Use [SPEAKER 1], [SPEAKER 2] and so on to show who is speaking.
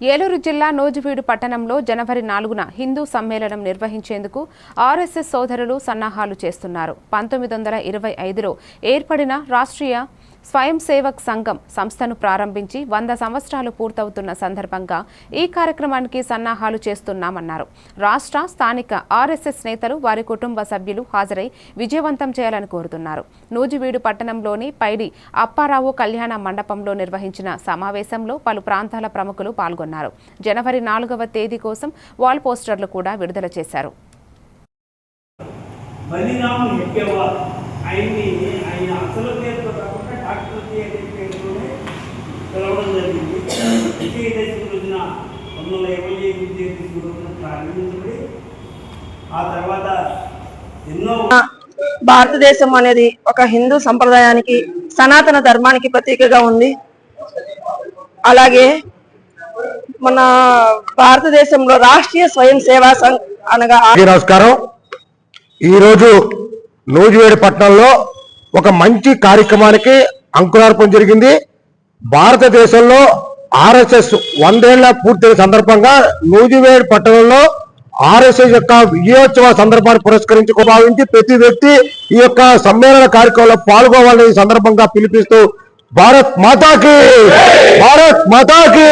[SPEAKER 1] ఏలూరు జిల్లా నోజువీడు పట్టణంలో జనవరి నాలుగున హిందూ సమ్మేళనం నిర్వహించేందుకు ఆర్ఎస్ఎస్ సోదరులు సన్నాహాలు చేస్తున్నారు. పంతొమ్మిది వందల ఇరవై ఐదులో ఏర్పడిన రాష్ట్రీయ స్వయం సేవక్ సంఘం సంస్థను ప్రారంభించి వంద సంవత్సరాలు పూర్తవుతున్న సందర్భంగా ఈ కార్యక్రమానికి సన్నాహాలు చేస్తున్నామన్నారు. రాష్ట్ర స్థానిక ఆర్ఎస్ఎస్ నేతలు వారి కుటుంబ సభ్యులు హాజరై విజయవంతం చేయాలని కోరుతున్నారు. నూజివీడు పట్టణంలోని పైడి అప్పారావు కళ్యాణ మండపంలో నిర్వహించిన సమావేశంలో పలు ప్రాంతాల ప్రముఖులు పాల్గొన్నారు. జనవరి నాలుగవ తేదీ కోసం వాల్ పోస్టర్లు కూడా విడుదల చేశారు.
[SPEAKER 2] బలిరాము ఆయన్ని పిలవడం జరిగింది. విజయదశమి రోజున పంతొమ్మిది వందల ఇరవై ఎనిమిది విజయదశమి రోజున ప్రారంభించబడి ఆ తర్వాత ఎన్నో
[SPEAKER 3] భారతదేశం అనేది ఒక హిందూ సంప్రదాయానికి సనాతన ధర్మానికి ప్రతీకగా ఉంది. అలాగే మన భారతదేశంలో రాష్ట్రీయ స్వయం సేవా సంఘ్ అనగా
[SPEAKER 4] నమస్కారం. ఈరోజు నూజివేడి పట్టణంలో ఒక మంచి కార్యక్రమానికి అంకురార్పణ జరిగింది. భారతదేశంలో ఆర్ఎస్ఎస్ వందేళ్ళ పూర్తయిన సందర్భంగా నూజివేడు పట్టణంలో ఆర్ఎస్ఎస్ యొక్క విజయోత్సవ సందర్భాన్ని పురస్కరించుకో భావించి ప్రతి వ్యక్తి ఈ యొక్క సమ్మేళన కార్యక్రమంలో పాల్గొవాలని సందర్భంగా పిలిపిస్తూ భారత్ మాతాకి భారత్ మాతాకి!